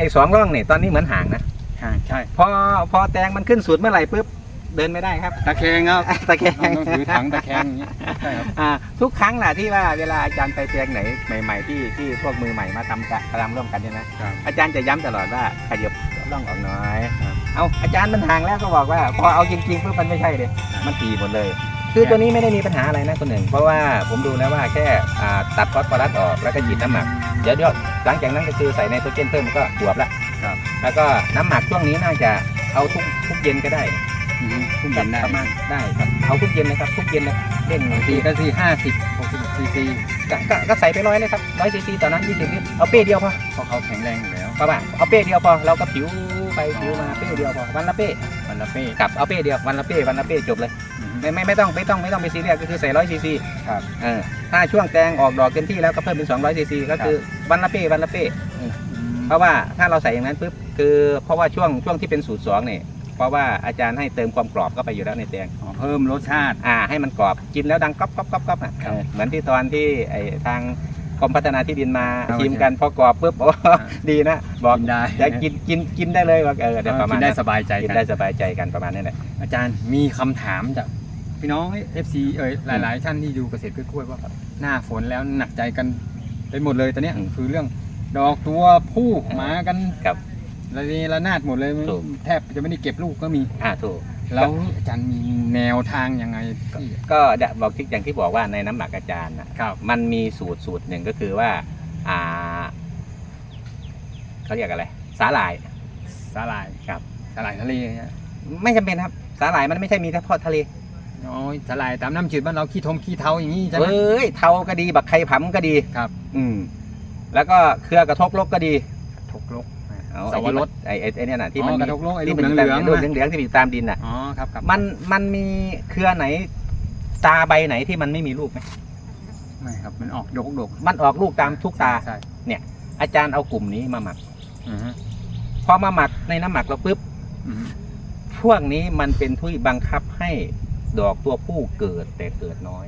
ไอ้สองร่องเนี่ยตอนนี้เหมือนห่างนะอ่าใช่พอพอแตงมันขึ้นสุดเมื่อไหร่ปุ๊บเดินไม่ได้ครับ ตะแคงครับตะแคงต้องถือถังตะแคงอย่างนี้ใช่ครับอ่าทุกครั้งแหละที่ว่าเวลาอาจารย์ไปแตงไหนใหม่ ๆ ที่ที่พวกมือใหม่มาทำกะทำร่วมกันเนี่ยนะครับอาจารย์จะย้ำตลอดว่าขยับร่องออกหน่อยครับเอาอาจารย์มันห่างแล้วก็บอกว่า พอเอาจริงๆปุ๊บมันไม่ใช่เลยครับมันตีหมดเลย คือตัวนี้ไม่ได้มีปัญหาอะไรนะคนหนึ่ง เพราะว่าผมดูแล้วว่าแค่อ่าตัดฟอสฟอรัสออกแล้วก็ฉีดน้ำหมักเดี๋ยวเดี๋ยวหลังจากนั้นก็คือใส่ไนโตรเจนเพิ่มก็บวบละครับแล้วก็น้ำหมักช่วงนี้น่าจะเอาทุกทุกเย็นก็ได้อืมพุ่งเย็นได้ประมาณได้ครับเอาทุกเย็นนะครับทุกเย็นเลยเล่นบางทีก็ที่ห้าสิบหกสิบซีซีก็ก็ก็ใส่ไปร้อยเลยครับร้อยซีซีต่อน้ำยี่สิบลิตรเอาเป้เดียวพอเพราะเขาแข็งแรงอยู่แล้วประมาณเอาเป้เดียวพอเราก็ผิวไปผิวมาเป้เดียวพอวันละเป้วันละเป้กับเอาเป้เดียววันละเป้วันละเป้จบเลยอืม ไม่ไม่ไม่ต้องไม่ต้องไม่ต้องไปซีเรียสก็คือใส่ร้อยซีซีครับเออถ้าช่วงแตงออกดอกเต็มที่แล้วก็เพิ่มเป็น200ซีซีก็คือวันละเป้วันละเป้อืมเพราะว่าถ้าเราใส่อย่างนั้นปุ๊บคือเพราะว่าช่วงช่วงที่เป็นสูตรสองเนี่ยเพราะว่าอาจารย์ให้เติมความกรอบเข้าไปอยู่แล้วในแตงอ๋อเพิ่มรสชาติอ่าให้มันกรอบกินแล้วดังก๊อบก๊อบก๊อบก๊อบอะครับเออเหมือนที่ตอนที่ไอ้ทางกรมพัฒนาที่ดินมาครับทีมกันพอกรอบปุ๊บโอ้ดีนะบอกกินได้จะกินกินกินได้เลยว่าเออเดี๋ยวประมากิณนได้นั้นสบายใจกินกันได้สบายใจกันประมาณนี้แหละอาจารย์มีคำถามจาก พี่น้องเอฟซีเอ่ยหลาย ๆ ท่านที่ดูเกษตรกล้วยๆว่าหน้าฝนแล้วหนักใจกันไปหมดเลยตอนเนี้ยอืมคือเรื่องดอกตัวผู้มากันครับ ระเนระนาดหมดเลยถูก แทบจะไม่ได้เก็บลูกก็มี อ่าถูก แล้วอาจารย์มีแนวทางยังไงที่ก็เดี๋ยวบอกที่อย่างที่บอกว่าในน้ำหมักอาจารย์นะครับ มันมีสูตรสูตรหนึ่งก็คือว่า อ่าเขาเรียกอะไร สาหร่าย สาหร่ายครับ สาหร่ายทะเลเนี่ยไม่จำเป็นครับ สาหร่ายมันไม่ใช่มีแค่พอดทะเล อ๋อสาหร่ายตามน้ำจืดบ้านเราขี้ทมขี้เทาอย่างนี้ใช่ไหม เอ้ยเทาก็ดี บักไข่ผำก็ดีครับ อืม แล้วก็เครือกระทกลกก็ดีทกลกเอาสวรสไอ้ไอ้ไอ้เนี่ยน่ะที่อ๋อมันกระทกลกไอ้ลูที่กมันเหลืองๆลูกนะเหลืองๆที่มันอยู่ตามดินน่ะ อ๋อครับครับมันมันมีเครือไหน ตาใบไหนที่มันไม่มีลูกไหมไม่ครับมันออกดกดกมันออกลูกตามทุกตา ใช่อาจารย์เอากลุ่มนี้มาหมัก อือฮึพอมาหมักในน้ำหมักเราปุ๊บ อือฮึพวกนี้มันเป็นทุยบังคับให้ ดอกตัวผู้เกิดแต่เกิดน้อย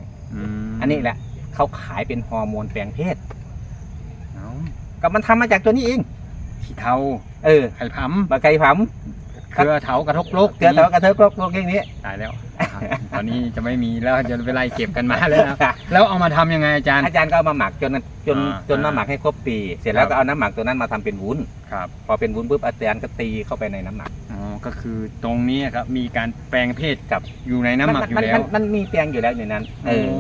มอันนี้แหละเขาขายเป็นฮอร์โมนแปลงเพศเอาก็มันทำมาจากตัวนี้เองขี้เทาเออไข่ผบะไก่ผำเครือเถากระทกลกำเกลือเถากระเทอะกรกโลกอย่างนี้ตายแล้วตอนนี้จะไม่มีแล้วจะไปไล่เก็บกันมาแล้วนะแล้วเอามาทำยังไงอาจารย์อาจารย์ก็เอามาหมักจนจนอ่าจนมาหมักให้ครบปี เสร็จแล้วครับก็เอาน้ำหมักตัวนั้นมาทำเป็นวุ้นครับพอเป็นวุ้นปุ๊บอาจารย์ก็ตีเข้าไปในน้ำหมักอ๋อ ก็คือตรงนี้ครับมีการแปลงเพศครับอยู่ในน้ำหมักอยู่แล้ว มันมันมีแปลงอยู่แล้วในนั้นเอออ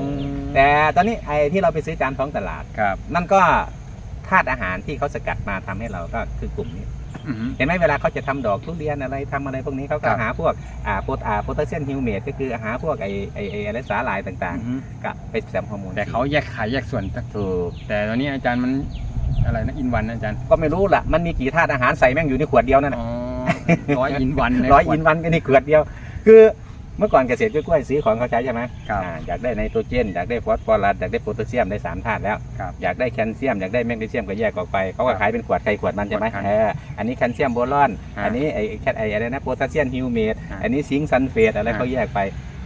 แต่ตอนนี้ไอ้ที่เราไปซื้อตามท้องตลาดครับนั่นก็ธาตุอาหารที่เขาสกัดมาทำให้เราก็คือกลุ่มนี้อือฮึเห็นไหมเวลาเขาจะทำดอกทุเรียนอะไรทำอะไรพวกนี้เขาก็ครับหาพวกอ่าโพตอ่าโพแทสเซียมฮิวเมตก็คือหาพวกไอไอไออะไรสาหร่ายต่างอือฮึๆกับไปแซมฮอร์โมนแต่เขาแยกขายแยกส่วนถูกแต่ตอนนี้อาจารย์มันอะไรนะอินวันนะอาจารย์ก็ไม่รู้ล่ะมันมีกี่ธาตุอาหารใส่แม่งอยู่ในขวดเดียวนั่นน่ะอ๋อ ร้อยอินวันในร้อยขวดอินวันก็ในขวดเดียว คือเมื่อก่อนเกษตรกล้วยๆซื้อของเขาใช้ใช่ไหมครับอ่าอยากได้ไนโตรเจนอยากได้ฟอสฟอรัสอยากได้โพแทสเซียมได้สามธาตุแล้วครับอยากได้แคลเซียมอยากได้แมกนีเซียมก็แยกออกไปเขาครัก็บขายเป็นขวดใครขวดมันใช่ไหมขวดครับเอออันนี้แคลเซียมโบรอนอ่าอันนี้ไอ้แคทไอ้อะไรนะโพแทสเซียมฮิวเมตอ่าอันนี้ซิงค์ซัลเฟตอะไรอ่าเขาแยกไป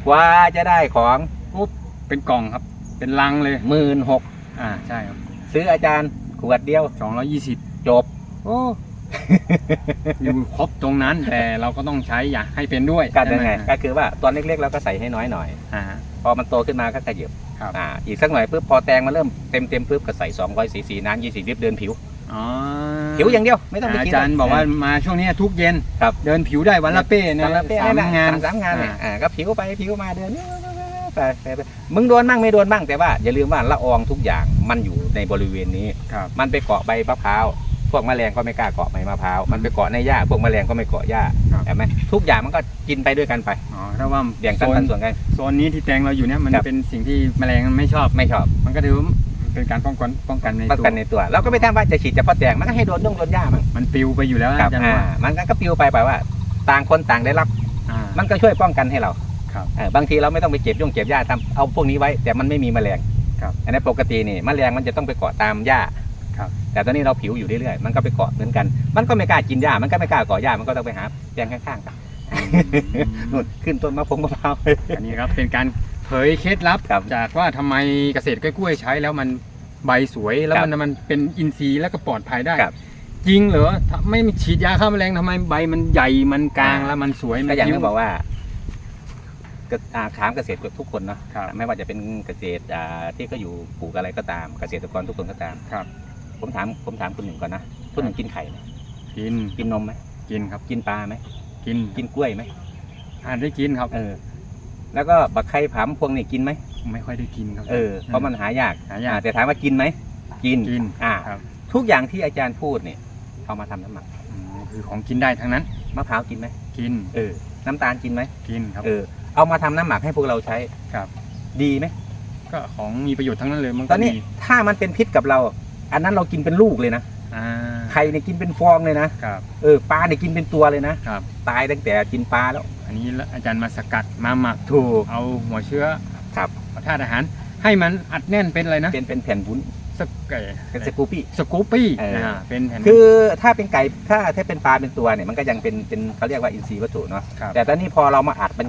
กว่าจะได้ของปุ๊บเป็นกล่องครับ เป็นลังเลยหมื่นหกอ่าใช่ครับซื้ออาจารย์ขวดเดียวสองร้อยยี่สิบจบโอ้ อยู่ครบตรงนั้นแต่เราก็ต้องใช้อย่าให้เป็นด้วยกันยังไงใช่หมก็คือว่าตอนเล็กๆเราก็ใส่ให้น้อยหน่อยอ่าพอมันโตขึ้นมาก็ขยับครับอ่าอีกสักหน่อยปุ๊บพอแตงมาเริ่มเต็มเต็มๆปุ๊บก็ใส่200ซีซีน้ำ20ลิตรเดินผิวอ๋อผิวอย่างเดียวไม่ต้องไปอาคิดจารย์บอกว่ามาช่วงนี้ทุกเย็นครับเดินผิวได้วันละเป้นะสามละเป้สามนั่นน่ะงานสามงานเนี่ยอ่าอ่าก็ผิวไปผิวมาเดินไปไปไปมึงโดนบ้างไม่โดนบ้างแต่ว่าอย่าลืมว่าละอองทุกอย่างมันอยู่ในบริเวณนี้ครับมันไปเกาะใบมะพร้าว พวกแมลงก็ไม่กล้าเกาะใบมะพร้าวมันไปเกาะในหญ้าพวกแมลงก็ไม่เกาะหญ้าครับ เห็นไหมทุกอย่างมันก็กินไปด้วยกันไปอ๋อถ้าว่าแบ่งโซกันนปันส่วนกัน โซนนี้ที่แตงเราอยู่เนี่ยมันครับ เป็นสิ่งที่แมลงมันไม่ชอบ ไม่ชอบมันก็ถือว่าเป็นการป้องกันป้องกันในป้องตัวกันในตัวเราก็ไม่ทำว่าจะฉีดเฉพาะแตงมันก็ให้โดนนุ่งโดนหญ้ามันมันปลิวไปอยู่แล้วนะครับอาจารย์อ่าว่ามันก็ปลิวไปไปว่า ต่างคนต่างได้รับ อ่า มันก็ช่วยป้องกันให้เราครับเออบางทีเราไม่ต้องไปเก็บยุ่งเก็บหญ้าทำเอาพวกนี้ไว้ แต่มันไม่มีแมลงครับ อันนี้ปกตินี่แมลงมันจะต้องไปเกาะตามหญ้าครับ แต่ตอนนี้เราผิวอยู่เรื่อยๆมันก็ไปเกาะเหมือนกัน มันก็ไม่กล้ากินหญ้ามันก็ไม่กล้าเกาะหญ้ามันก็ต้องไปหาแปลงข้างๆกันนู่นขึ้นต้นมะพงมะพร้าวอันนี้ครับเป็นการเผยเคล็ดลับครับจากว่าทำไมเกษตรกล้วยๆใช้แล้วมันใบสวยแล้วครับมันมันเป็นอินทรีย์แล้วก็ปลอดภัยได้ครับจริงเหรอถ้าไม่ฉีดยาฆ่าแมลงทำไมใบมันใหญ่มันกลางอ่าแล้วมันสวยมันก็อย่างคิ้ที่วบอกว่าก็อ่าถามเกษตรทุกคนเนาะครับไม่ว่าจะเป็นเกษตรอ่าที่ก็อยู่ปลูกอะไรก็ตามเกษตรกรทุกคนก็ตามครับ ผมถามผมถามคุณหนึ่งก่อนนะคุณหนึ่งกินไข่ไหมกินกินนมไหมกินครับ กินปลาไหมกินกินกล้วยไหมอ่านได้กินครับ เออ แล้วก็บักไข่ผำพวงนี่กินไหมไม่ค่อยได้กินครับ เออเพราะมันหายากหายากอ่แต่ถามว่ากินไหมกินกินอ่าครับทุกอย่างที่อาจารย์พูดเนี่ยเอามาทำน้ำหมักอืมคือของกินได้ทั้งนั้นมะพร้าวกินไหมกิน เออ น้ำตาลกินไหมกินครับ เออ เอามาทำน้ำหมักให้พวกเราใช้ครับ ดีไหมก็ของมีประโยชน์ทั้งนั้นเลยมันตก็อนนี้ดีถ้ามันเป็นพิษกับเรา อันนั้นเรากินเป็นลูกเลยนะอ่าไข่เนี่ยกินเป็นฟองเลยนะครับ เออปลาเนี่ยกินเป็นตัวเลยนะครับ ตายตั้งแต่กินปลาแล้ว อันนี้อาจารย์มาสกัดมาหมักถูกเอาหัวเชื้อครับเอาธาตุอาหาร ให้มันอัดแน่นเป็นอะไรนะเป็นเป็นแผ่นวุ้นสกเอ่อเป็นสกูปี้สกูปปี้เอออ่าเป็นแผ่นคือถ้าเป็นไก่ถ้าถ้าเป็นปลาเป็นตัวเนี่ยมันก็ยังเป็นเป็นเขาเรียกว่าอินทรีย์วัตถุเนาะครับแต่ตอนนี้พอเรามาอัดเป็น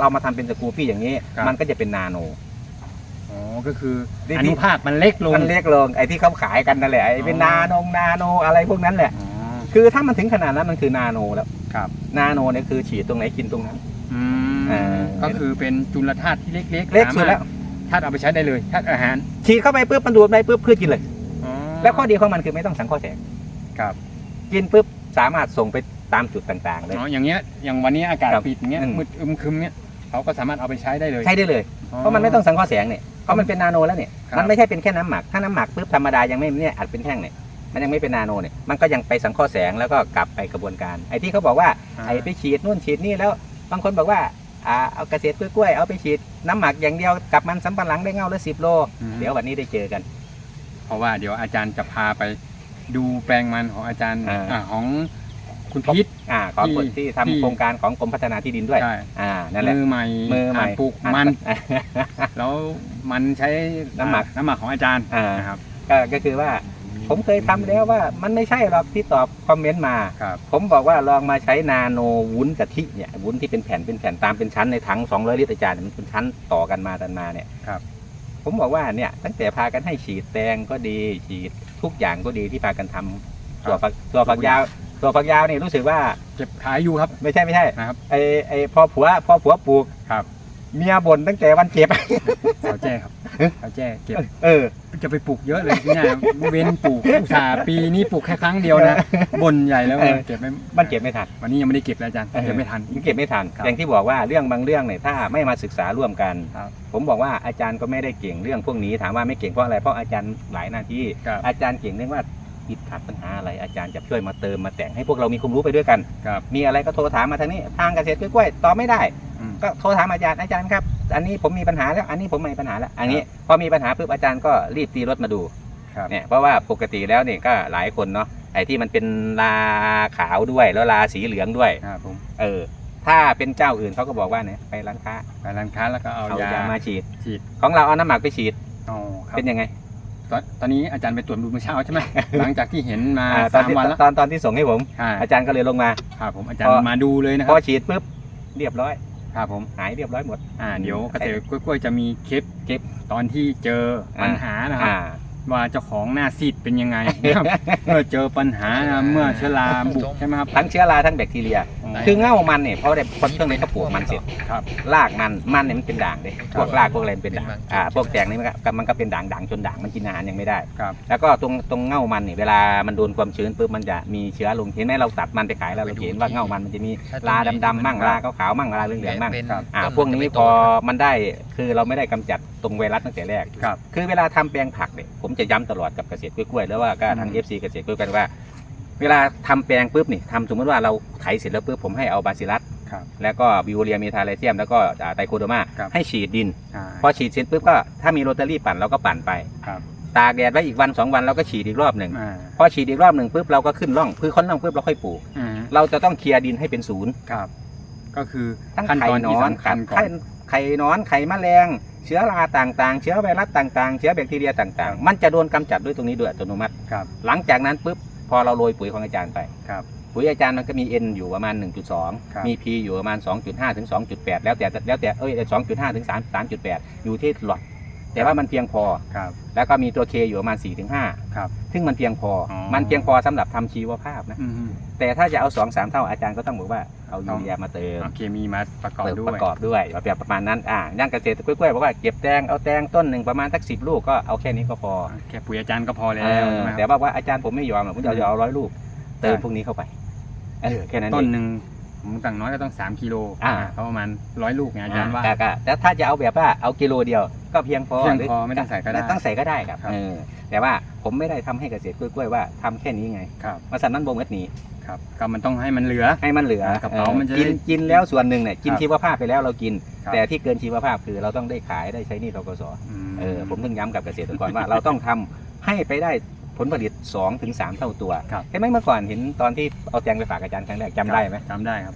เรามาทำเป็นสกูปี้อย่างนี้ครับมันก็จะเป็นนาโนอ๋อ ก็คือที่อนุภาคมันเล็กลงมันเล็กลงไอ้ที่เขาขายกันนั่นแหละไอ้เป็นอ๋อนาโนงนาโนอะไรพวกนั้นแหละอ๋อคือถ้ามันถึงขนาดนั้นมันคือนาโนแล้วครับนาโนเนี่ยคือฉีดตรงไหนกินตรงนั้นอืมเออก็คือเป็นจุลธาตุที่เล็กๆเล็กสุดแล้วธาตุเอาไปใช้ได้เลยธาตุอาหาร ฉีดเข้าไปปุ๊บมันดูดไปปุ๊บพืชกินเลยอ๋อแล้วข้อดีของมันคือไม่ต้องสังเคราะห์แสงครับ กินปุ๊บสามารถส่งไปตามจุดต่างๆเลยอ๋ออย่างเงี้ยอย่างวันนี้อากาศครับปิดอย่างเงี้ยอืมมืดอึมครึมเงี้ย เขาก็สามารถเอาไปใช้ได้เลย ใช้ได้เลย เพราะมันไม่ต้องสังเคราะห์แสงเนี่ยเพราะมันเป็นนาโนแล้วเนี่ยครับ มันไม่ใช่เป็นแค่น้ำหมัก ถ้าน้ำหมักปุ๊บธรรมดายังไม่เนี่ยอัดเป็นแท่งเนี่ยมันยังไม่เป็นนาโนเนี่ยมันก็ยังไปสังเคราะห์แสงแล้วก็กลับไปกระบวนการ ไอ้ที่เขาบอกว่าอ่าไอ้ไปฉีดนู่นฉีดนี่แล้วบางคนบอกว่าอ่าเอาเกษตรกล้วยๆเอาไปฉีดน้ำหมักอย่างเดียวกับมันสำปะหลังได้เงาละสิบโล อืม เดี๋ยววันนี้ได้เจอกัน เพราะว่าเดี๋ยวอาจารย์จะพาไปดูแปลงมันของอาจารย์อ่า อ่าของคุณพิษ อ่าของที่คนที่ทำที่ โครงการของกรมพัฒนาที่ดินด้วย ใช่ อ่า นั่นแหละ มือใหม่มือใหม่หัดปลูกมัน อ่าแล้วมันใช้น้ำหมักน้ำหมักของอาจารย์อ่า นะครับก็ก็คือว่าผมเคยทำแล้วว่ามันไม่ใช่หรอกที่ตอบคอมเมนต์มา ครับผมบอกว่าลองมาใช้นาโนวุ้นกะทิเนี่ยวุ้นที่เป็นแผ่นเป็นแผ่นตามเป็นชั้นในถัง200 ลิตรอาจารย์มันเป็นชั้นต่อกันมาตันมาเนี่ยครับ ผมบอกว่าเนี่ยตั้งแต่พากันให้ฉีดแตงก็ดีฉีดทุกอย่างก็ดีที่พากันทำตัวฝักตัวฝักยาว ตัวฝักยาวนี่รู้สึกว่าเก็บขายอยู่ครับ ไม่ใช่ไม่ใช่นะครับไอไอพอผัวพอผัวปลูกครับ เมียบ่นตั้งแต่วันเก็บสาวแจ้ครับสาวแจ้เก็บเออ จะไปปลูกเยอะเลยเนี่ยเว้นปลูกอุตส่าห์ปีนี้ปลูกแค่ครั้งเดียวนะบ่นใหญ่แล้วเออเก็บไม่มันเก็บไม่ทันวันนี้ยังไม่ได้เก็บเลยอาจารย์เออเก็บไม่ทันมันเก็บไม่ทันครับอย่างที่บอกว่าเรื่องบางเรื่องเนี่ยถ้าไม่มาศึกษาร่วมกันครับผมบอกว่าอาจารย์ก็ไม่ได้เก่งเรื่องพวกนี้ถามว่าไม่เก่งเพราะอะไรเพราะอาจารย์หลายหน้าที่ครับอาจารย์เก่งเรื่องว่า ติดขัดปัญหาอะไรอาจารย์จะช่วยมาเติมมาแต่งให้พวกเรามีความรู้ไปด้วยกันครับมีอะไรก็โทรถามมาทางนี้ทางเกษตรกล้วยๆตอบไม่ได้ อืม ก็โทรถามอาจารย์อาจารย์ครับ อันนี้ผมมีปัญหาแล้วอันนี้ผมมีปัญหาแล้วอันนี้พอมีปัญหาปุ๊บอาจารย์ก็รีบตีรถมาดูครับ เนี่ยเพราะว่าปกติแล้วเนี่ยก็หลายคนเนาะไอ้ที่มันเป็นลาขาวด้วยแล้วลาสีเหลืองด้วย ครับผมเออ ถ้าเป็นเจ้าอื่นเขาก็บอกว่าเนี่ยไปร้านค้าไปร้านค้าแล้วก็เอาเอายายามาฉีด ฉีดของเราเอาน้ำหมักไปฉีด อ๋อครับเป็นยังไง ตอนตอนนี้อาจารย์ไปตรวจดูเมื่อเช้าใช่ไหม หลังจากที่เห็นมาอ่าตอนสามที่วันแล้วตอนตอนที่ส่งให้ผมใช่อาจารย์ก็เลยลงมา ครับผมอาจารย์พอ มาดูเลยนะคพรัอบฉีดปุ๊บเรียบร้อย ครับผมหายเรียบร้อยหมด อ่าเดี๋ยวเกษตรกล้วยๆจะมีคลิปคลิปตอนที่เจอปัญหานะครับ อ่า ว่าเจ้าของหน้าซีดเป็นยังไงนะครับ เมื่อเจอปัญหานะเมื่อเชื้อราบุกใช่ไหมครับ ทั้งเชื้อราทั้งแบคทีเรีย คือเง่ามันเนี่ยเพราะได้พอช่วงนี้เขาปลูกมันเสร็จครับ รากมันมันเนี่ยมันเป็นด่างเลยครับพวกรากพวกอะไรมันเป็นด่างเป็นมันอ่าพวกแตงนี่มันก็มันก็เป็นด่างด่างจนด่างมันกินอาหารยังไม่ได้ครับแล้วก็ตรงตรงเง่ามันเนี่ยเวลามันโดนความชื้นปุ๊บมันจะมีเชื้อลงเห็นไหมเราตัดมันไปขายแล้วเราเห็นว่าเง่ามันมันจะมีลาดำๆมั่งลาขาวๆมั่งลาเหลืองๆมั่งเป็นครับอ่าต้พวกนี้มัจะไม่พโตอนะครับมันได้คือเราไม่ได้กำจัดตรงไวรัสตั้งแต่แรกครับคือเวลาทำแปลงผักเนี่ยผมจะย้ำตลอดกับเกษตรกล้วยๆแล้วว่าก็ทางอืเอมฟซีเกษตรกล้วยกันว่า เวลาทำแปลงปุ๊บนี่ทำสมมติว่าเราไถเสร็จแล้วปุ๊บผมให้เอาบาซิลัสครับ แล้วก็บิวเรียมีทาไลเซียม แล้วก็อ่าไตโคโดมาครับให้ฉีดดินใช่พอฉีดเสร็จปุ๊บก็ถ้ามีโรตารี่ปั่นเราก็ปั่นไป ครับตากแดดไว้อีกวันสองวันเราก็ฉีดอีกรอบหนึ่งอ่าพอฉีดอีกรอบหนึ่งปุ๊บเราก็ขึ้นร่องคือค้นร่องปุ๊บเราค่อยปลูกอ่าเราจะต้องเคลียร์ดินให้เป็นศูนย์ครับ ก็คือทั้งขั้นไข่ตอนนที่อนสำคัญก่อไข่น ไข่นอนไข่แมลง เชื้อราต่างๆ เชื้อไวรัสต่างๆ เชื้อแบคทีเรียต่างๆ มันจะโดนกำจัดด้วยตรงนี้ด้วยอัตโนมัติ ครับ หลังจากนั้นปุ๊บ พอเราโรยปุ๋ยของอาจารย์ไป ครับ ปุ๋ยอาจารย์มันก็มี N อยู่ประมาณ ครับ 1.2 มี P อยู่ประมาณ 2.5 ถึง 2.8 แล้วแต่แล้วแต่เอ้ย2.5 ถึง 3 3.8 อยู่ที่หลอด แต่ว่ามันเพียงพอ ครับ แล้วก็มีตัวเคอยู่ประมาณ4ี่ถึงห้าครับ ซึ่งมันเพียงพอออ มันเพียงพอสำหรับทำชีวภาพนะ อืมแต่ถ้าจะเอา2อสามเท่าอาจารย์ก็ต้องบอกว่าเอาต้ยูองเรียมาเติมเอาเคมีมาประกอบเติมด้ปวยระกอบด้วยแบบประมาณนั้นอ่าย่างเกษตรกล้วยๆบอกว่าเก็บแตงเอาแตงต้นหนึ่งประมาณสักสิบลูกก็เอาแค่นี้ก็พอแค่ปุ๋ยอาจารย์ก็พอแล้เอวอใช่ไหมแต่ครับ ว่าว่าอาจารย์ผมไม่ยอมหรอกผมจะเอาเอาร้อยลูก เติมใช่ พวกนี้เข้าไปเออแค่นั้นต้นเองหนึ่ง ผมต่างน้อยก็ต้อง 3กิโลอ่า ก็ประมาณร้อยลูกไงอาจารย์ว่าอ่ก็แต่ถ้าจะเอาแบบว่าเอากิโลเดียวก็เพียงพอเพียงหรืพอไม่ต้องใส่ก็ได้ต้องใส่ก็ได้ครับครับ เออแต่ว่าผมไม่ได้ทำให้เกษตรกล้วยๆว่าทำแค่นี้ไงครับมาสั่นนั้นบ่งเม็ดหนีครับก็มันต้องให้มันเหลือ ให้มันเหลืออ่ากระเป๋าออมันจะกินได้กินแล้วส่วนหนึ่งเนี่ยกินครับชีวภาพไปแล้วเรากิน ครับ แต่ที่เกินชีวภาพคือเราต้องได้ขายได้ใช้หนี่ทกศเออผมถึงย้ำกับเกษตรกรว่า เราต้องทำให้ไปได้ ผลผลิต2-3ถึง3เท่าตัวครับ เห็นไหมเมื่อก่อนเห็นตอนที่เอาแตงไปฝากอาจารย์ครั้งแรกจำได้ไหมจำได้ครับ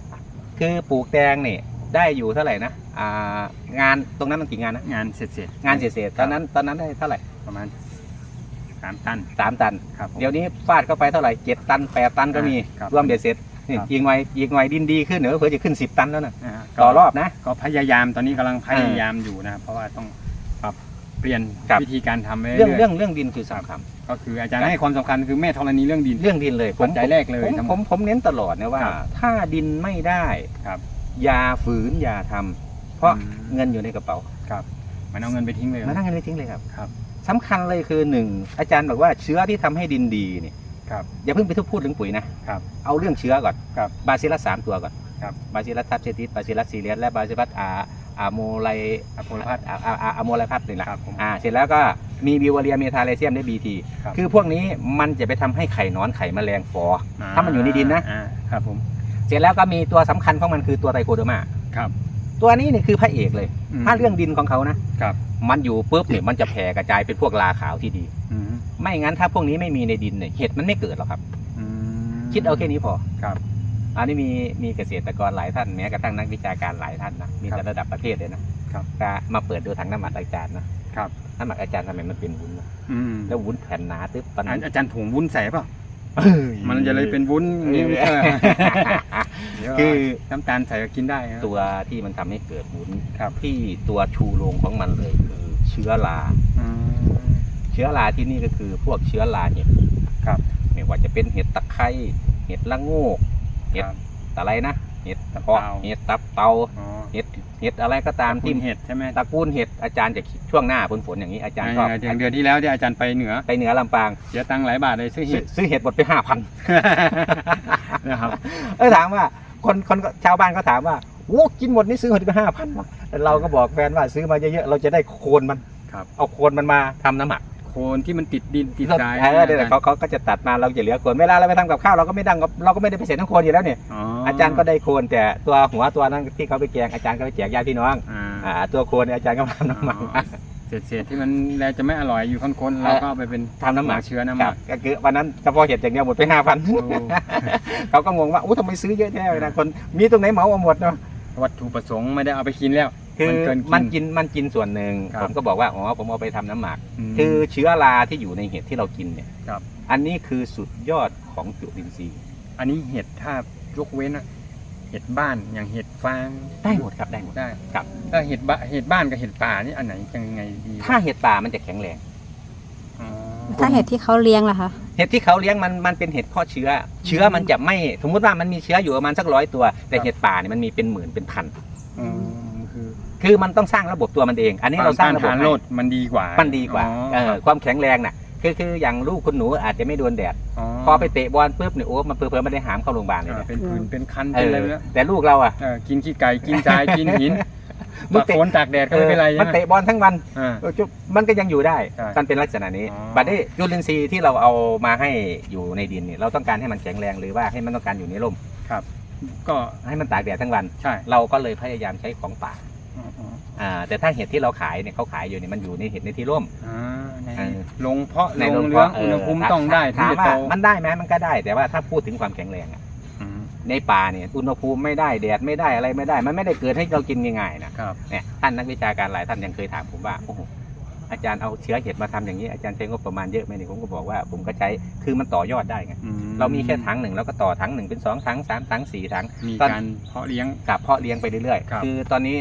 คือปลูกแตงเนี่ยได้อยู่เท่าไหร่นะอ่างานตรงนั้นมันกี่งานนะงานเสร็จเสร็จงานเศษๆตอนนั้นตอนนั้นได้เท่าไหร่ประมาณสามตันสามตัน ครับผม เดี๋ยวนี้ฟาดเข้าไปเท่าไหร่เจ็ดตันแปดตันก็มีครับรวมเบ็ดเสร็จนี่ครับ ยิงไวยิงไวดินดีขึ้นเหนือเผื่อจะขึ้นสิบตันแล้วนะนะฮะต่อรอบนะ ก็พยายามตอนนี้กำลังพยายามอยู่นะครับเพราะว่าต้องปรับ เปลี่ยนครับ วิธีการทำไปเรื่องเรื่เรื่ออยงเรื่องดินคือสำคัญๆก็คืออาจารย์ครับให้ความสำคัญคือแม่ธรณีเรื่องดิน เรื่องดินเลยปัจจัยแรกเลยผมทั้งหผมมดผมเน้นตลอดนะว่า ครับถ้าดินไม่ได้ครับอย่าฝืนอย่าทำเพราะอืม เงินอยู่ในกระเป๋าครับมันเอาเงินไปทิ้งเลยมานั่งกันไม่ทิ้งเลยครับครับสำคัญเลยคือหนึ่งอาจารย์บอกว่าเชื้อที่ทำให้ดินดีเนี่ยครับอย่าเพิ่งไปทุกพูดถึงปุ๋ยนะครับเอาเรื่องเชื้อก่อนครับบาซิลัสสามตัวก่อนครับ บาซิลัสทับเซติสบาซิลัสซีเรียสและบาซิลัสอา อาโมไลอะโพลพัดอาอาอาอาโมไลพัสนี่แหละครับผมอ่าเสร็จแล้วก็มีบิวเรียเมทาเลเซียมได้บีทีครับคือพวกนี้มันจะไปทำให้ไข่นอนไข่แมลงฟอ ถ้ามันอยู่ในดินนะอ่าครับผมเสร็จแล้วก็มีตัวสำคัญของมันคือตัวไตรโคเดอร์มา ครับตัวนี้เนี่ยคือพระเอกเลย มถ้าเรื่องดินของเขานะ ครับมันอยู่ปุ๊บเนี่ยมันจะแผ่กระจายเป็นพวกลาขาวที่ดี อืมไม่งั้นถ้าพวกนี้ไม่มีในดินเนี่ยเห็ดมันไม่เกิดหรอกครับ อืมคิดเอาแค่นี้พอ ครับ อันนี้มีมีเกษตรกรหลายท่านแม้กระทั่งนักวิชาการหลายท่านนะมีครับแต่ระดับประเทศเลยนะครับก็มาเปิดดูถังน้ำหมักอาจารย์นะครับน้ำหมักอาจารย์ทำไมมันเป็นวุ้นวะอืมแล้ววุ้นแผ่นหนาตึ๊บตอนอานั้นอาจารย์ผงวุ้นใส่เปล่ะเอ้ยมันจะเลยเป็นวุ้นเอนี่อเออเดี๋ยวคือน้ำตาลใส่ก็กินได้นะตัวที่มันทำให้เกิดวุ้นครับที่ตัวชูโรงของมันเลยคือเชื้อราอืมเชื้อราที่นี่ก็คือพวกเชื้อราเห็ดครับ ไม่ว่าจะเป็นเห็ดตะไคร้เห็ดละโงก เห็ดครับอะไรนะเห็ดตับเพาะเต่าเห็ดตับเตาอ๋อเห็ดเห็ดอะไรก็ตามที่ที่เห็ดใช่ไหมตระกูลเห็ดอาจารย์จะช่วงหน้าฝนฝนๆอย่างนี้อาจารย์ก็อย่างเดือนที่แล้วที่อาจารย์ไปเหนือไปเหนือลำปางเสียตังค์หลายบาทเลยซื้อซื้เห็อดซื้อเห็ดหมดไปห้าพันนะครับเออถามว่าคนคนก็ชาวบ้านก็ถามว่าโอ้กินหมดนี่ซื้อหมดไปห้าพันเราก็บอกแฟนว่าซื้อมาเยอะๆเราจะได้โคนมันครับเอาโคนมันมาทำน้ำหมัก โคนที่มันติดดินติดทรายเออเดี๋ยวเขาเขาก็จะตัดมาเราจะเหลือโคนเวลาเราไปทำกับข้าวเราก็ไม่ดังกับเราก็ไม่ได้ไปเสร็จทั้งโคนอยู่แล้วเนี่ยอ๋ออาจารย์ก็ได้โคนแต่ตัวหัวตัวนั้นที่เขาไปแกงอาจารย์ก็ไปแจกญาติพี่น้องอ่าอ่าตัวโคนเนี่ยอาจารย์ก็มาทำน้ำหมักอ๋อเศษเศษๆที่มันแลจะไม่อร่อยอยู่คนๆเราก็เอาไปเป็นทำน้ำหมักเชื้อน้ำหคมัรับกก็คือวันนั้นเฉพาะเห็ดอย่างเดียวหมดไปห้าพันโอ้เขาก็งงว่าอู้ทำไมซื้อเยอะแยะนะคนมีตรงไหนเหมาเอาหมดเนาะวัตถุประสงค์ไม่ได้เอาไปกินแล้ว คือมันเกินมันกิกินนมันกินส่วนหนึ่งครับ ผมก็บอกว่าอ๋อผมเอาไปทำน้ำหมัก ม คือเชื้อราที่อยู่ในเห็ดที่เรากินเนี่ยครับ อันนี้คือสุดยอดของจุลินทรีย์อันนี้เห็ดถ้ายกเว้นอะเห็ดบ้านอย่างเห็ดฟางได้หมดครับได้หมด ได้ครับ ถ้าเห็ดบ้าเห็ดบ้านกับเห็ดป่านี่อันไหนยังไงดีถ้าเห็ดป่ามันจะแข็งแรง อ๋อถ้าเห็ดที่เขาเลี้ยงล่ะคะ เห็ดที่เขาเลี้ยงมันมันเป็นเห็ดเพาะเชื้อ เชื้อมันจะไม่สมมติว่ามันมีเชื้ออยู่ประมาณสักร้อยตัว แต่เห็ดป่าเนี่ยมันมีเป็นหมื่นเป็นพัน อืม คือคือมันต้องสร้างระบบตัวมันเอง อันนี้เราสร้างต้ระบบทานให้โรดมันดีกว่า มันดีกว่าอ๋อเออความแข็งแรงน่ะคือคืออย่างลูกคุณหนูอาจจะไม่โดนแดดพอไปเตะบอลปุ๊บเนี่ยโอ้มันเผื่อๆไม่ได้หามเข้าโรงพยาบาลเลยอ่านะเป็นผื่นเป็นคันเอเป็นออะไรไปแล้วแต่ลูกเราอะเออกินขี้ไก่กินทรายกินหินมึงตากเตะฝนตากแดดก็ไม่เป็นไรออมันใช่ไหมเตะบอลทั้งวันอ่าเออจุ๊บมันก็ยังอยู่ได้ใช่มันเป็นลักษณะนี้อ๋อบัดนี้จุลินทรีย์ที่เราเอามาให้อยู่ในดินเนี่ยเราต้องการให้มันแข็งแรงหรือว่าให้มันต้องการอยู่ในร่มก็ให้มันตากแดดทั้งวันใช่เราก็เลยพยายามใช้ของป่า อ๋ออ๋ออ่าแต่ถ้าเห็ดที่เราขายเนี่ยเขาขายอยู่เนี่ยมันอยู่ในเห็ดในที่ร่ม อ่าในเออ ลงเพาะในลโรงงเพาะเลี้ยงเอออุณหภูมิต้องได้ถึงถามจะว่าโตมันได้ไหมมันก็ได้ แต่ว่าถ้าพูดถึงความแข็งแรงอะอืมในป่าเนี่ยอุณหภูมิไม่ได้แดดไม่ได้อะไรไม่ได้ มันไม่ได้เกิดให้เรากินง่ายๆนะครับ เนี่ยท่านนักวิชาการหลายท่านยังเคยถามผมว่าโอ้โหอาจารย์เอาเชื้อเห็ดมาทำอย่างนี้อาจารย์ใช้งบประมาณเยอะไหมเนี่ยผมก็บอกว่าผมก็ใช้คือมันต่อยอดได้ไง อื เรามีแค่ถังหนึ่งแล้วก็ต่อถังหนึ่งเป็นสองถังสามถังสี่ถังมีตอนการเพาะเลี้ยงกับเพาะเลี้ยงไปเรื่อยครับๆคือตอนนี้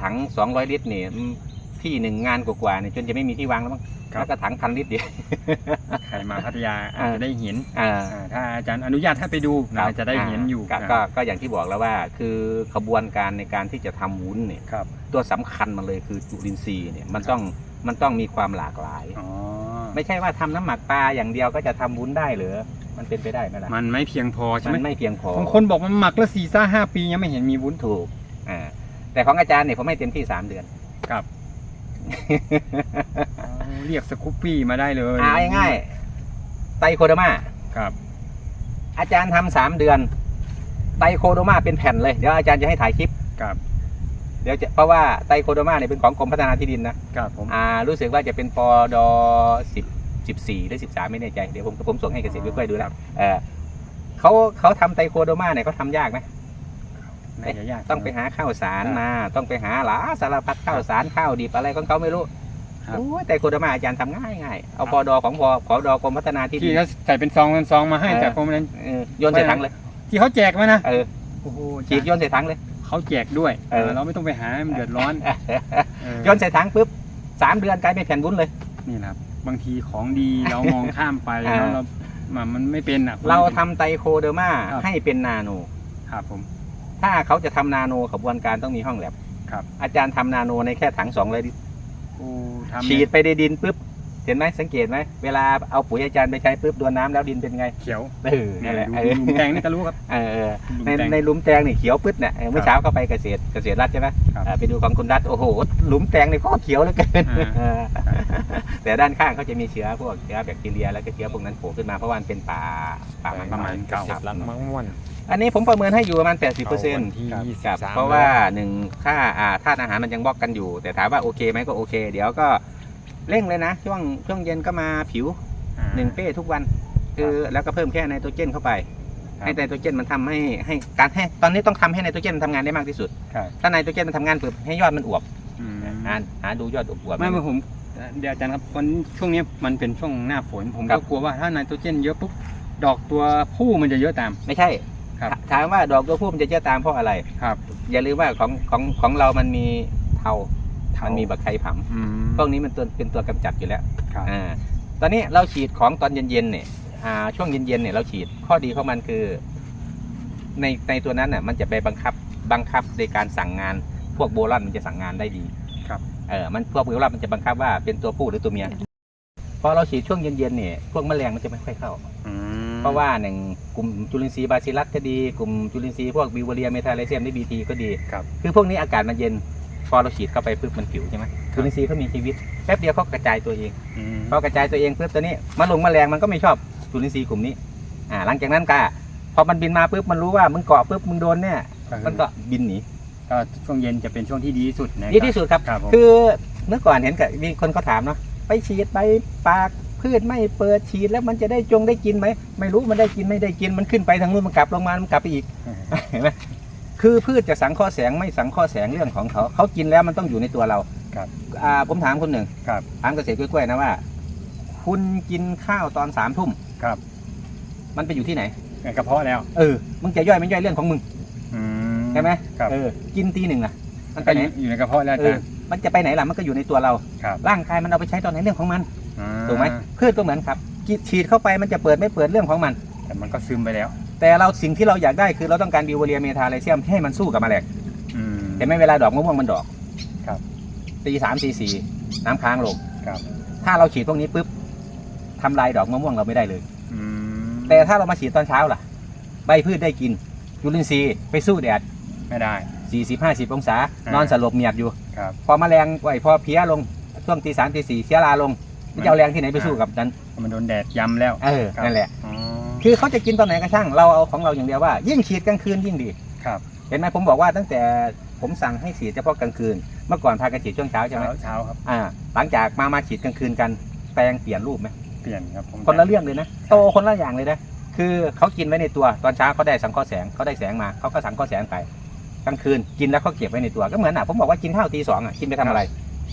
ถัง 200 ลิตรนี่อืมทที่หนึ่งงานกว่าๆเนี่ยจนจะไม่มีที่วางแล้วมั้งครับแล้วก็ถังพันลิตรเดียวใครมาพัทยาอ่าอาจจะได้เห็นอ่าอ่าถ้าอาจารย์อนุญาตให้ไปดูนะจะได้เห็นอยู่ก็นะก็ก็อย่างที่บอกแล้วว่า คือขบวนการในการที่จะทำวุ้นเนี่ยครับตัวสำคัญมันเลยคือจุลินทรีย์เนี่ยมันต้องมันต้องมีความหลากหลายอ๋อไม่ใช่ว่าทำน้ำหมักปลาอย่างเดียวก็จะทำวุ้นได้เหรือ มันเป็นไปได้ไหมล่ะมันไม่เพียงพอใช่ไหมมันไม่เพียงพอบางคนบอกมันหมักแล้วสี่ซ่าห้าปียังไม่เห็นมีวุ้นถูกอ่าแต่ของอาจารย์เนี่ยผมให้เต็มที่สามเดือนครับอ๋อเรียกสกูปปี้มาได้เลยเอาง่ายๆไตโคโดมาครับ อาจารย์ทำสามเดือน ไตโคโดมาเป็นแผ่นเลย เดี๋ยวอาจารย์จะให้ถ่ายคลิปครับเดี๋ยวจะเพราะว่าไตโคโดมาเนี่ยเป็นของกรมพัฒนาที่ดินนะครับผมอ่ารู้สึกว่าจะเป็นปอดสิบ สิบสี่หรือสิบสามไม่แน่ใจ เดี๋ยวผมผมส่งให้เกษตรวิทยดูแล้วเออเขาเขาทำไตโคโดมาเนี่ยเขาทำยากไหมน่าจะยากต้องไปหาข้าวสารครับมาต้องไปหาหลาสารพัดข้าวสารข้าวดิบอะไรของเขาไม่รู้ครับโอ้ยไตโคโดมาอาจารย์ทำง่ายง่ายๆเอาปอดของพอพอดกรมพัฒนาที่ดิที่นเขาใส่เป็นซองเป็นซองมาให้เออจากกรมนั้นเออโยนใส่ถังเลย ที่เขาแจกมานะเออโอ้โหฉีดโยนใส่ถังเลยเขาแจกด้วยเออเราไม่ต้องไปหาให้มันเดือดร้อนเออโยนใส่ถังปุ๊บสามเดือนกลายเป็นแผ่นวุ้นเลยนี่แหละครับ บางทีของดีเรามองข้ามไปอ่า แล้วเรามันมันไม่เป็นอะ เราทำไตโคเดอร์มาครับ ให้เป็นนาโน ครับผม ถ้าเขาจะทำนาโนขบวนการต้องมีห้องแลบครับ อาจารย์ทำนาโนในแค่ถังสองเลยลิตรโอ้ทำฉีดไปในดินปุ๊บ เห็นไหมสังเกตไหมเวลาเอาปุ๋ยอาจารย์ไปใช้ปุ๊บโดนน้ำแล้วดินเป็นไงเขียวเออนั่นแหละดูเออดูแตงนี่ก็รู้ครับเออเออดูในแตงในหลุมแตงนี่เขียวปึ๊ดเนี่ยเออเมื่อเช้าก็ไปเกษตรเกษตรรัฐใช่ไหมครับเออไปดูของคุณรัฐโอ้โหหลุมแตงนี่ก็เขียวเหลือเกินอ่าเออแต่ด้านข้างเขาจะมีเชื้อพวกเชื้อแบคทีเรียแล้วก็เชื้อพวกนั้นโผล่ขึ้นมาเพราะว่ามันเป็นป่าป่าไม้ประมาณน้อยเก่าครับรันมังม่วนอันนี้ผมประเมินให้อยู่ประมาณ 80เปอร์เซ็นต์ที่ครับยี่สิบครับสามเพราะว่าหนึ่งค่าอ่าธาตุอาหารมันยังบล็อกกันอยู่ แต่ถามว่าโอเคไหมก็โอเค เดี๋ยวก็ เร่งเลยนะ ช่วงช่วงเย็นก็มาผิวอ่าหนึ่งเป้ทุกวัน คือแล้วก็เพิ่มแค่ไนโตรเจนเข้าไปครับให้ไนโตรเจนมันทำให้ให้การให้ตอนนี้ต้องทำให้ไนโตรเจนมันทำงานได้มากที่สุดครับถ้าไนโตรเจนมันทำงานปุ๊บให้ยอดมันอวบอืมหาหาดูยอดอวบๆไม่ไม่ผมเดี๋ยวอาจารย์ครับวันช่วงนี้มันเป็นช่วงหน้าฝน ผมครัก็บกลัวว่าถ้าไนโตรเจนเยอะปุ๊บดอกตัวผู้มันจะเยอะตาม ไม่ใช่ครับถถามว่าดอกตัวผู้มันจะเยอะตามเพราะอะไรครับ อย่าลืมว่าของของของเรามันมีเทา เทามั มันมีบักไข่ผำอืม พวกนี้มันตัวเป็นตัวกำจัดอยู่แล้วครับ อ่าตอนนี้เราฉีดของตอนเย็นๆเนี่ยอ่าช่วงเย็นๆเนี่ยเราฉีดข้อดีของมันคือ ในในตัวนั้นน่ะมันจะไปบังคับบังคับในการสั่งงาน พวกโบรอนมันจะสั่งงานได้ดีครับ เออมันพวกโบรอนมันจะบังคับว่าเป็นตัวผู้หรือตัวเมียพอเราฉีดช่วงเย็นๆเนี่ยพวกแมลงมันจะไม่ค่อยเข้า อืมเพราะว่าหนึ่งกลุ่มจุลินทรีย์บาซิลัสก็ดี กลุ่มจุลินทรีย์พวกบิวเรียเมทาไลเซียมดีบีทีก็ดี ครับ คือพวกนี้อากาศมันเย็น พอเราฉีดเข้าไปปุ๊บมันผิวใช่ไหมจุลินทรีย์เขามีชีวิตแป๊บเดียวเขากระจายตัวเองอืมพอกระจายตัวเองปุ๊บตัวนี้มาลงแมลงมันก็ไม่ชอบจุลินทรีย์กลุ่มนี้อ่าหลังจากนั้นก็พอมันบินมาปุ๊บมันรู้ว่ามึงเกาะปุ๊บมึงโดนเนี่ยมันก็บินหนีก็ช่วงเย็นจะเป็นช่วงที่ดีที่สุดนะดีที่สุดครับครับผมคือเมื่อก่อนเห็นกับมีคนเขาถามเนาะไปฉีดไปปากพืชไม่เปิดฉีดแล้วมันจะได้จงได้กินไหมไม่รู้มันได้กินไม่ได้กินมันขึ้นไปทางนู้นมันกลับลงมามันกลับไปอีกเห็นไหม คือพืชจะสังเคราะห์แสงไม่สังเคราะห์แสงเรื่องของเขา เขากินแล้วมันต้องอยู่ในตัวเราครับอ่าผมถามคนหนึ่งครับ ถามเกษตรกล้วยๆนะว่า คุณกินข้าวตอนสามทุ่มครับ มันไปอยู่ที่ไหนกระเพาะแล้ว เออมึงจะย่อยไม่ย่อยเรื่องของมึงอืใช่ไหมครับเออกินตีหนึ่งอะ มันไปก็ไหนอยู่ในกระเพาะแล้วเออาอจารย์มันจะไปไหนล่ะมันก็อยู่ในตัวเราครับร่างกายมันเอาไปใช้ตอนไหนเรื่องของมันอ่าถูกไหมพืชก็เหมือนครับกิฉีดเข้าไปมันจะเปิดไม่เปิดเรื่องของมัน แต่มันก็ซึมไปแล้ว แต่เราสิ่งที่เราอยากได้คือเราต้องการบิวเรียเมทาไลเซียมให้มันสู้กับแมลงอืมเห็นไหมเวลาดอกมะม่วงมันดอกครับ ตีสามตีสี่น้ำค้างลง ครับถ้าเราฉีดพวกนี้ปุ๊บทำลายดอกมะม่วงเราไม่ได้เลย อืมแต่ถ้าเรามาฉีดตอนเช้าล่ะ ใบพืชได้กินจุลินทรีย์ไปสู้แดด ไม่ได้ 40 50 องศา อ่านนอนสลบเมียดอยู่ ครับพอแมลงไอ้พอเพี้ยลง ช่วงตีสามตีสี่เชื้อราลงมัน จะเอาแรงที่ไหนไปสู้กับนั้น มันโดนแดดย้ำแล้ว เออ ครับ นั่นแหละ อ๋อ คือเขาจะกินตอนไหนก็ช่างเราเอาของเราอย่างเดียวว่า ยิ่งฉีดกลางคืนยิ่งดี ครับ เห็นไหมผมบอกว่าตั้งแต่ผมสั่งให้ฉีดเฉพาะกลางคืน เมื่อก่อนพากันฉีดช่วงเช้าใช่ไหมเช้าเช้าครับ อ่า หลังจากมามาฉีดกลางคืนกัน แปลงเปลี่ยนรูปไหมเปลี่ยนครับผมคนละเรื่องเลยนะ โตคนละอย่างเลยนะ คือเขากินไว้ในตัว ตอนเช้าเขาได้สังเคราะห์แสงเขาได้แสงมาเขาก็สังเคราะห์แสงไป กลางคืนกินแล้วเขาเก็บไว้ในตัว ก็เหมือนอะผมบอกว่ากินข้าวตีสองอะ กินไปทำอะไร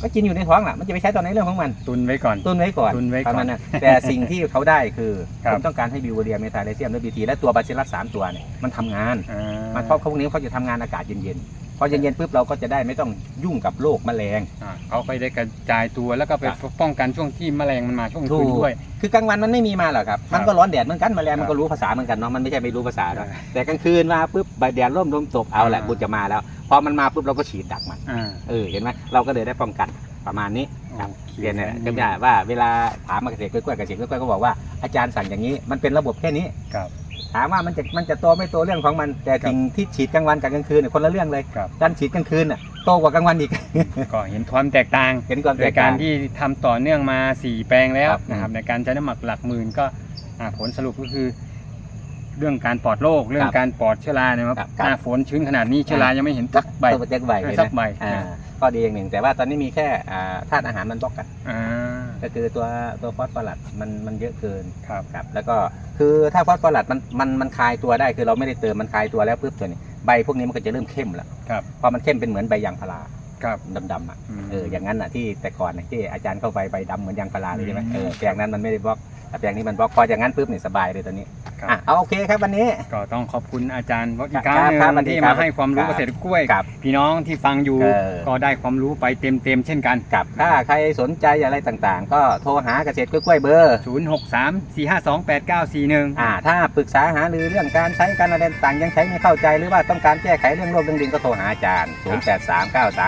ก็กินอยู่ในท้องอะมันจะไปใช้ตอนไหนเรื่องของมัน ตุนไว้ก่อน ตุนไว้ก่อนตุนไว้ก่อนประมาณนั้นแต่สิ่งที่เขาได้คือครัผบมต้องการให้บิวเรียเมทาไลเซียมและบีทีและตัวบาซิลัสสามตัวเนี่ยมันทำงานอ่ามันเพราะพวกนี้เขาจะทำงานอากาศเย็นพ อเย็นๆปุ๊บเราก็จะได้ไม่ต้องยุ่งกับโรคแมลง อ่าเขาไปได้กระจายตัวแล้วก็ไปครับป้องกันช่วงที่แมลงมันมาช่วงถูคืกนด้วย คือกลางวันมันไม่มีมาหรอกครับ มันก็ร้อนแดดเหมือนกันแมลงมันครัก็บรู้ภาษาเหมือนกันเนาะ มันไม่ใช่ไม่รู้ภาษาหรอกใช่แต่กลางคืนมาปุ๊บใบแดดร่มลมตกเอาแหละอ่ากูจะมาแล้ว พอมันมาปุ๊บเราก็ฉีดดักมัน อ่าเออ เห็นไหมเราก็เลยได้ป้องกันประมาณนี้ ครับ โอเคเรียนเนี่ยจำได้ว่าเวลาถามมาเกษตรกล้วยๆเกษตรกล้วยๆก็บอกว่าอาจารย์สั่งอย่างนี้ มันเป็นระบบแค่นี้ ครับ ถามว่ามันจะมันจะโตไม่โตเรื่องของมัน แต่ครับสิ่งที่ฉีดกลางวันกับกลางคืนเนี่ยคนละเรื่องเลยครับด้านฉีดกลางคืนน่ะโตกว่ากลางวันอีกก็เห็นความแตกต่างเห็นความโดแตยกกาต่างรที่ทำต่อเนื่องมา 4 แปลงแล้วครับนะครับอืมในการใช้น้ำหมักหลักหมื่นก็อ่าผลสรุปก็คือ เรื่องการปลอดโรคเรื่องการปลอดเชื้อราเนี่ยครับครับหน้าฝนชื้นขนาดนี้เชื้อรายังไม่เห็นสักใบตัวแจ็คใบเลยสันะกใบอ่า ก็ดีอย่างหนึ่ง แต่ว่าตอนนี้มีแค่อ่าธาตุอาหารมันบล็อกกันอ่าก็คือตัวตัวฟอสฟอรัสมันมันเยอะเกินครับครับ แล้วก็คือถ้าฟอสฟอรัสมันมันมันคลายตัวได้คือเราไม่ได้เติมมันคลายตัวแล้วปุ๊บตัวนี้ใบพวกนี้มันก็จะเริ่มเข้มแล้วครับพอมันเข้มเป็นเหมือนใบยางพาราครับดำๆอะมเอออย่างนั้นอะที่แต่ก่อนน่ะที่อาจารย์เข้าไปใบดำเหมือนยางพาราเลยใช่ไหมอืมเออแปลงนั้นมันไม่ได้บล็อก แต่แปลงนี้มันบล็อกพออย่างนั้นปุ๊บเนี่ยสบายเลยตอนนี้ครับ อะเอาโอเคครับวันนี้ ก็ต้องขอบคุณอาจารย์วอีกคครัรั้บงหนึ่งครับสวัสดีที่ครัมาบให้ความรู้ครับเกษตรกล้วย ครับพี่น้องที่ฟังอยู่ เออ ก็ได้ความรู้ไปเต็มๆเช่นกัน กับถ้าใครสนใจอะไรต่างๆ ก็โทรหาเกษตรกล้วยๆเบอร์ 0634528941 อ่าถ้าปรึกษาหารือเรื่องการใช้การอะไรต่างๆยังใช้ไม่เข้าใจ หรือว่าต้องการแก้ไขเรื่องโรคเรื่องดินก็โทรหาอาจารย์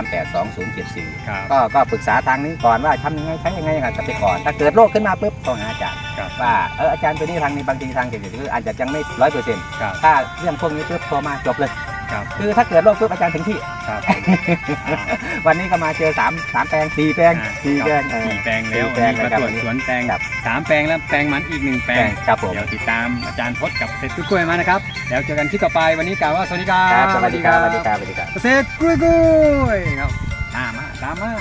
0839382074 ครับ ก็ก็ปรึกษาทางนี้ก่อนว่าทำยังไงใช้ยังไงกันไปก่อน ถ้าเกิดโรคขึ้นมาปุ๊บโทรหาอาจารย์ครับว่าเอออาจารย์ตัวนี้ทางนี้บางทีทางเกษตรคืออาจจะยังไม่ร้อยเปอร์เซ็นต์ครับถ้าเรื่องพวกนี้ปุ๊บโทรมาจบเลยครับคือถ้าเกิดโรคปุ๊บอาจารย์ถึงที่ครับวันนี้ก็มาเจอสามสามแปลงสี่แปลงอ่าสี่แปลงเออสี่แปลงแล้วสี่แปลงวันนี้นะครับมาตรวจสวนแปลงครับสามแปลงแล้วแปลงมันอีกหนึ่งแปลงครับผมเดี๋ยวติดตามอาจารย์พจน์กับเกษตรกล้วยๆมานะครับแล้วเจอกันคลิปต่อไปวันนี้กล่าวว่าสวัสดีครับครับสวัสดีครับสวัสดีครับสวัสดีครับเกษตรกล้วยๆครับตามมาตามมา